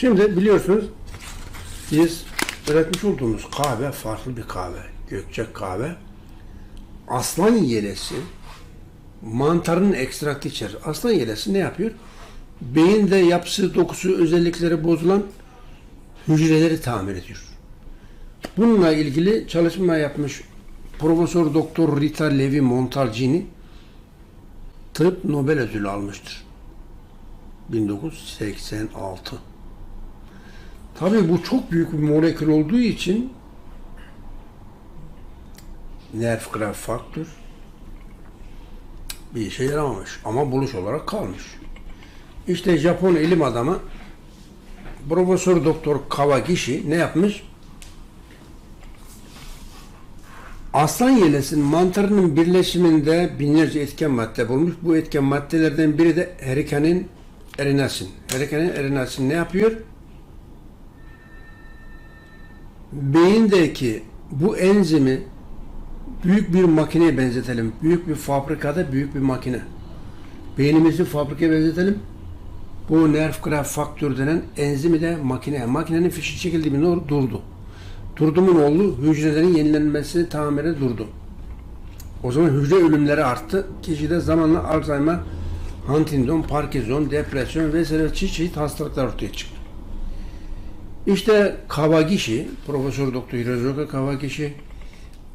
Şimdi biliyorsunuz biz üretmiş olduğumuz kahve farklı bir kahve. Gökçek kahve. Aslan yelesi mantarın ekstraktı içerir. Aslan yelesi ne yapıyor? Beyinde yapısı, dokusu, özellikleri bozulan hücreleri tamir ediyor. Bununla ilgili çalışma yapmış Profesör Doktor Rita Levi Montalcini tıp Nobel ödülü almıştır. 1986. Tabii bu çok büyük bir molekül olduğu için nerf graf faktör bir işe yaramamış ama buluş olarak kalmış. İşte Japon ilim adamı Profesör Doktor Kawagishi ne yapmış? Aslan yelesinin mantarının birleşiminde binlerce etken madde bulmuş. Bu etken maddelerden biri de herikanin erinasin. Herikanin erinasin ne yapıyor? Beyindeki bu enzimi büyük bir makineye benzetelim. Büyük bir fabrikada büyük bir makine. Beynimizi fabrikaya benzetelim. Bu nerve graph faktör denen enzimi de makineye. Makinenin fişi çekildiği bir nor durdu. Durdu mu ne oldu? Hücrelerin yenilenmesi tamamıyla durdu. O zaman hücre ölümleri arttı. Kişide zamanla Alzheimer, Huntington, Parkinson, depresyon vesaire çeşit hastalıklar ortaya çıktı. İşte Kawagishi, Profesör Doktor Hirozoka Kawagishi,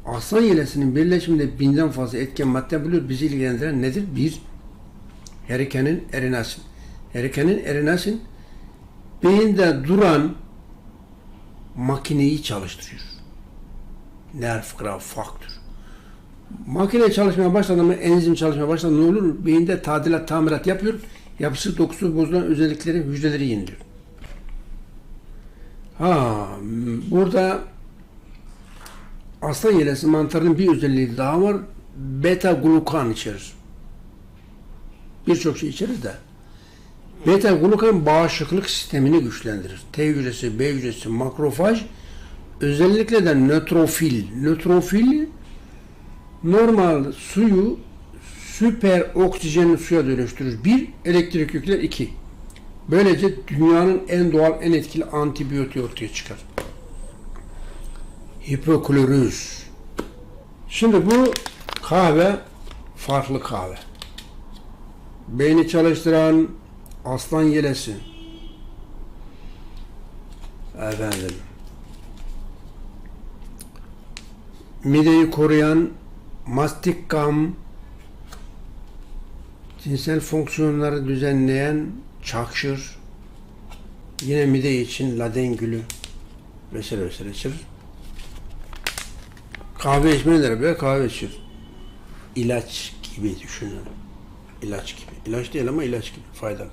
aslan yelesinin birleşiminde binden fazla etken madde buluyor. Bizi ilgilendiren nedir? Bir, herikenin erinasin. Herikenin erinasin beyinde duran makineyi çalıştırıyor. Nerve graph faktör. Makine çalışmaya başladı mı, enzim çalışmaya başladı ne olur? Beyinde tadilat, tamirat yapıyor. Yapısı, dokusu bozulan özellikleri, hücreleri yeniliyor. Ha, burada aslan yelesi mantarının bir özelliği daha var. Beta glukan içerir. Birçok şey içerir de. Beta glukan bağışıklık sistemini güçlendirir. T hücresi, B hücresi, makrofaj özellikle de nötrofil. Nötrofil normal suyu süper oksijenli suya dönüştürür. Bir, elektrik yükler. iki. Böylece dünyanın en doğal, en etkili antibiyotiği ortaya çıkar. Hipoklorüs. Şimdi bu kahve farklı kahve. Beyni çalıştıran aslan yelesi. Efendim. Mideyi koruyan mastik gam, cinsel fonksiyonları düzenleyen çakşır, yine mide için laden gülü vesaire vesaire içerir. Kahve içmeleri böyle kahve içir. İlaç gibi düşünün. İlaç gibi. İlaç değil ama ilaç gibi. Faydalı.